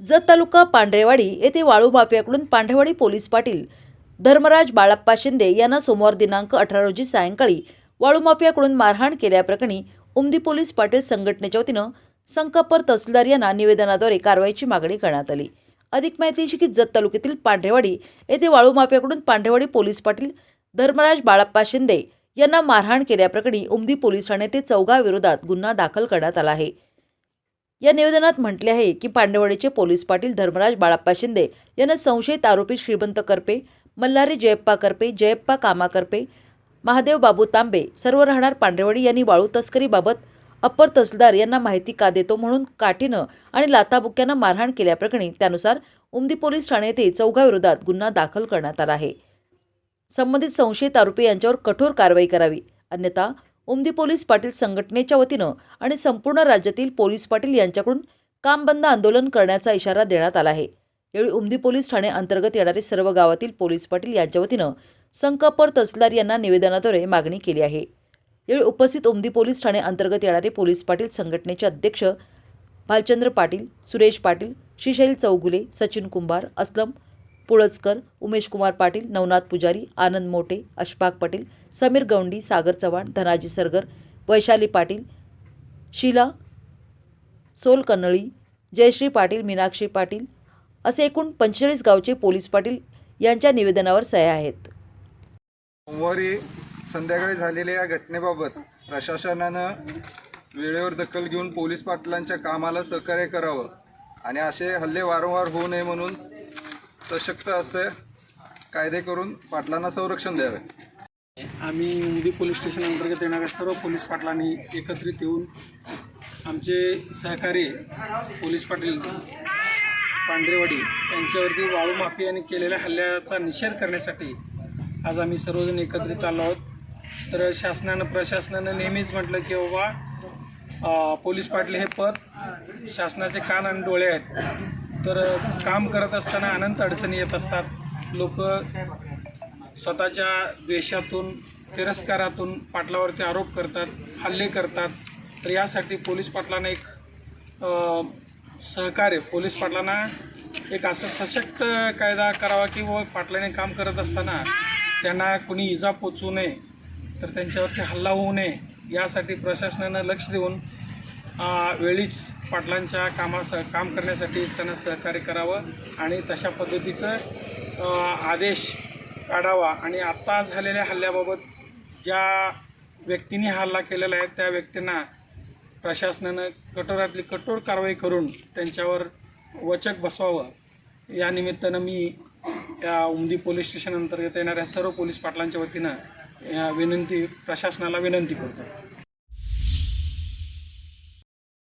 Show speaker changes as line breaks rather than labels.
जत तालुका पांढरेवाडी येथे वाळू माफियाकडून पांढरेवाडी पोलीस पाटील धर्मराज बाळप्पा शिंदे यांना सोमवार दिनांक अठरा रोजी सायंकाळी वाळू माफियाकडून मारहाण केल्याप्रकरणी उमदी पोलीस पाटील संघटनेच्या वतीनं संकपर तहसीलदार यांना निवेदनाद्वारे कारवाईची मागणी करण्यात आली. अधिक माहिती अशी की जत तालुक्यातील पांढरेवाडी येथे वाळू माफियाकडून पांढरेवाडी पोलीस पाटील धर्मराज बाळप्पा शिंदे यांना मारहाण केल्याप्रकरणी उमदी पोलीस ठाणे ते चौघा विरोधात गुन्हा दाखल करण्यात आला आहे. या निवेदनात म्हटले आहे की पांडववाडीचे पोलीस पाटील धर्मराज बाळाप्पा शिंदे यांना संशयित आरोपी श्रीमंत करपे मल्हारी जयप्पा करपे जयप्पा कामा करपे महादेव बाबू तांबे सर्व राहणार पांढरेवाडी यांनी वाळू तस्करीबाबत अप्पर तहसीलदार यांना माहिती का देतो म्हणून काठीनं आणि लाथाबुक्यानं मारहाण केल्याप्रकरणी त्यानुसार उमदी पोलीस ठाणे येथे चौघाविरोधात गुन्हा दाखल करण्यात आला आहे. संबंधित संशयित आरोपी यांच्यावर कठोर कारवाई करावी अन्यथा उमदी पोलीस पाटील संघटनेच्या वतीनं आणि संपूर्ण राज्यातील पोलीस पाटील यांच्याकडून काम बंद आंदोलन करण्याचा इशारा देण्यात आला आहे. यावेळी उमदी पोलीस ठाणे अंतर्गत येणारे सर्व गावातील पोलीस पाटील यांच्या वतीनं संकपर तसलार यांना निवेदनाद्वारे मागणी केली आहे. यावेळी उपस्थित उमदी पोलीस ठाणे अंतर्गत येणारे पोलीस पाटील संघटनेचे अध्यक्ष भालचंद्र पाटील सुरेश पाटील श्रीशैल चौगुले सचिन कुंभार असलम पुळसकर उमेशकुमार पाटील नवनाथ पुजारी आनंद मोटे अशफाक पटेल समीर गवंडी सागर चव्हाण धनाजी सरगर वैशाली पाटील शीला सोलकन्नळी जयश्री पाटील मीनाक्षी पाटील असे एकूण पंचेचाळीस गावचे पोलीस पाटील यांच्या निवेदनावर सह्या आहेत.
सोमवारी संध्याकाळी झालेल्या या घटनेबाबत प्रशासनानं वेळेवर दखल घेऊन पोलीस पाटलांच्या कामाला सहकार्य करावं आणि असे हल्ले वारंवार होऊ नये म्हणून सशक्त असे कायदे करून पाटलांना संरक्षण द्यावे.
आम्ही उमदी पोलीस स्टेशन अंतर्गत येणाऱ्या सर्व पोलीस पाटलांनी एकत्रित येऊन आमचे सहकारी पोलीस पाटील पांढरेवाडी यांच्यावरती वाळू माफियाने केलेल्या हल्ल्याचा निषेध करण्यासाठी आज आम्ही सर्वजण एकत्रित आलो आहोत. तर शासनानं प्रशासनानं नेहमीच म्हटलं की बाबा पोलीस पाटील हे पद शासनाचे कान आणि डोळे आहेत. तर काम करत असताना अनंत अडचणी येत असतात. लोक स्वतःच्या द्वेषातून तिरस्कारातून पाटलावरती आरोप करतात हल्ले करतात. तर यासाठी पोलीस पाटलांना एक सहकार्य पोलीस पाटलांना एक असं सशक्त कायदा करावा की व पाटलाने काम करत असताना त्यांना कुणी इजा पोचू नये तर त्यांच्यावरती हल्ला होऊ नये यासाठी प्रशासनानं लक्ष देऊन वेळीच पाटलांच्या कामास काम करण्यासाठी त्यांना सहकार्य करावं आणि तशा पद्धतीचं आदेश काढावा. आणि आत्ता झालेल्या हल्ल्याबाबत ज्या व्यक्तींनी हल्ला केलेला आहे त्या व्यक्तींना प्रशासनानं कठोरातली कठोर कारवाई करून त्यांच्यावर वचक बसवावं. या निमित्तानं मी या उमदी पोलीस स्टेशन अंतर्गत येणाऱ्या सर्व पोलीस पाटलांच्या वतीनं या विनंती प्रशासनाला विनंती करतो.